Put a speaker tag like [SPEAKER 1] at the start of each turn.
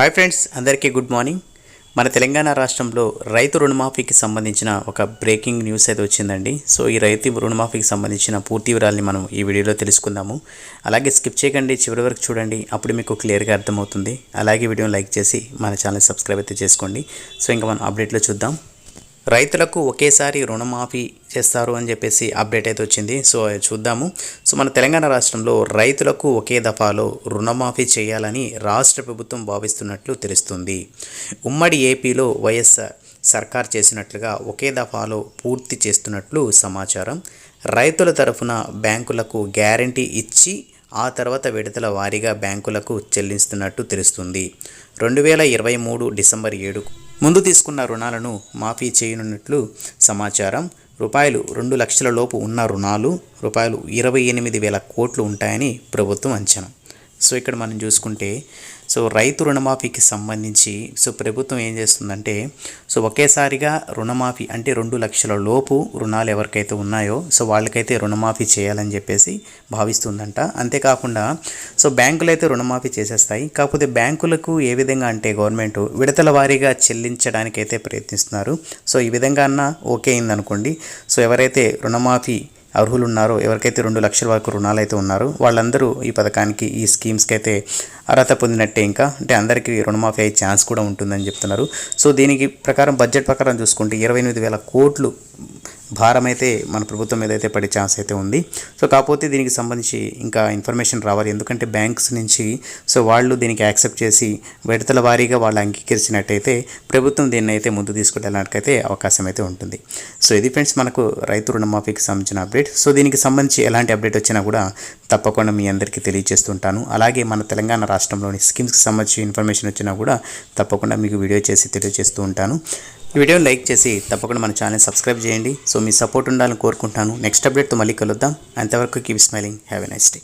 [SPEAKER 1] Hi friends అందరికీ good morning మన తెలంగాణ రాష్ట్రంలో రైతు రుణమాఫీకి సంబంధించిన ఒక బ్రేకింగ్ న్యూస్ అయితే వచ్చిందండి. సో ఈ రైతు రుణమాఫీకి సంబంధించిన పూర్తి వివరాల్ని మనం ఈ వీడియోలో తెలుసుకుందాము. అలాగే స్కిప్ చేయకండి చివరి వరకు చూడండి అప్పుడు మీకు క్లియర్గా అర్థమవుతుంది. అలాగే వీడియోని లైక్ చేసి మన ఛానల్ సబ్స్క్రైబ్ అయితే చేసుకోండి. సో ఇంకా మనం అప్డేట్లో చూద్దాం. రైతులకు ఒకేసారి రుణమాఫీ చేస్తారు అని చెప్పేసి అప్డేట్ అయితే వచ్చింది. సో చూద్దాము. సో మన తెలంగాణ రాష్ట్రంలో రైతులకు ఒకే దఫాలో రుణమాఫీ చేయాలని రాష్ట్ర ప్రభుత్వం భావిస్తున్నట్లు తెలుస్తుంది. ఉమ్మడి ఏపీలో వైఎస్ఆర్ సర్కార్ చేసినట్లుగా ఒకే దఫాలో పూర్తి చేస్తున్నట్లు సమాచారం. రైతుల తరఫున బ్యాంకులకు గ్యారంటీ ఇచ్చి ఆ తర్వాత విడతల వారీగా బ్యాంకులకు చెల్లిస్తున్నట్టు తెలుస్తుంది. రెండు వేల ఇరవై మూడు డిసెంబర్ ఏడు ముందు తీసుకున్న రుణాలను మాఫీ చేయనున్నట్లు సమాచారం. రూపాయలు రెండు లక్షల లోపు ఉన్న రుణాలు రూపాయలు ఇరవై ఎనిమిది వేల కోట్లు ఉంటాయని ప్రభుత్వం అంచనా. సో ఇక్కడ మనం చూసుకుంటే సో రైతు రుణమాఫీకి సంబంధించి సో ప్రభుత్వం ఏం చేస్తుందంటే సో ఒకేసారిగా రుణమాఫీ అంటే రెండు లక్షల లోపు రుణాలు ఎవరికైతే ఉన్నాయో సో వాళ్ళకైతే రుణమాఫీ చేయాలని చెప్పేసి భావిస్తుందంట. అంతేకాకుండా సో బ్యాంకులు అయితే రుణమాఫీ చేసేస్తాయి. కాకపోతే బ్యాంకులకు ఏ విధంగా అంటే గవర్నమెంట్ విడతల వారీగా చెల్లించడానికైతే ప్రయత్నిస్తున్నారు. సో ఈ విధంగా అన్న ఓకే అయిందనుకోండి. సో ఎవరైతే రుణమాఫీ అర్హులు ఉన్నారో ఎవరికైతే రెండు లక్షల వరకు రుణాలు అయితే ఉన్నారో వాళ్ళందరూ ఈ పథకానికి ఈ స్కీమ్స్కి అయితే అర్హత పొందినట్టే ఇంకా. అంటే అందరికీ రుణమాఫీ అయ్యే ఛాన్స్ కూడా ఉంటుందని చెప్తున్నారు. సో దీనికి ప్రకారం బడ్జెట్ ప్రకారం చూసుకుంటే ఇరవై ఎనిమిది వేల కోట్లు భారం అయితే మన ప్రభుత్వం మీద అయితే పడే ఛాన్స్ అయితే ఉంది. సో కాకపోతే దీనికి సంబంధించి ఇంకా ఇన్ఫర్మేషన్ రావాలి. ఎందుకంటే బ్యాంక్స్ నుంచి సో వాళ్ళు దీనికి యాక్సెప్ట్ చేసి విడతల వారీగా వాళ్ళు అంగీకరించినట్టయితే ప్రభుత్వం దీన్ని అయితే ముందు తీసుకెళ్ళడానికైతే అవకాశం అయితే ఉంటుంది. సో ఇది ఫ్రెండ్స్ మనకు రైతు రుణమాఫీకి సంబంధించిన అప్డేట్. సో దీనికి సంబంధించి ఎలాంటి అప్డేట్ వచ్చినా కూడా తప్పకుండా మీ అందరికీ తెలియజేస్తుంటాను. అలాగే మన తెలంగాణ రాష్ట్రంలోని స్కీమ్స్కి సంబంధించి ఇన్ఫర్మేషన్ వచ్చినా కూడా తప్పకుండా మీకు వీడియో చేసి తెలియజేస్తూ ఉంటాను. ఈ వీడియోని లైక్ చేసి తప్పకుండా మన ఛానల్ సబ్స్క్రైబ్ చేయండి. సో మీ సపోర్ట్ ఉండాలని కోరుకుంటాను నెక్స్ట్ అప్డేట్తో మళ్ళీ కలుద్దాం. అంతవరకు keep smiling. Have a nice day.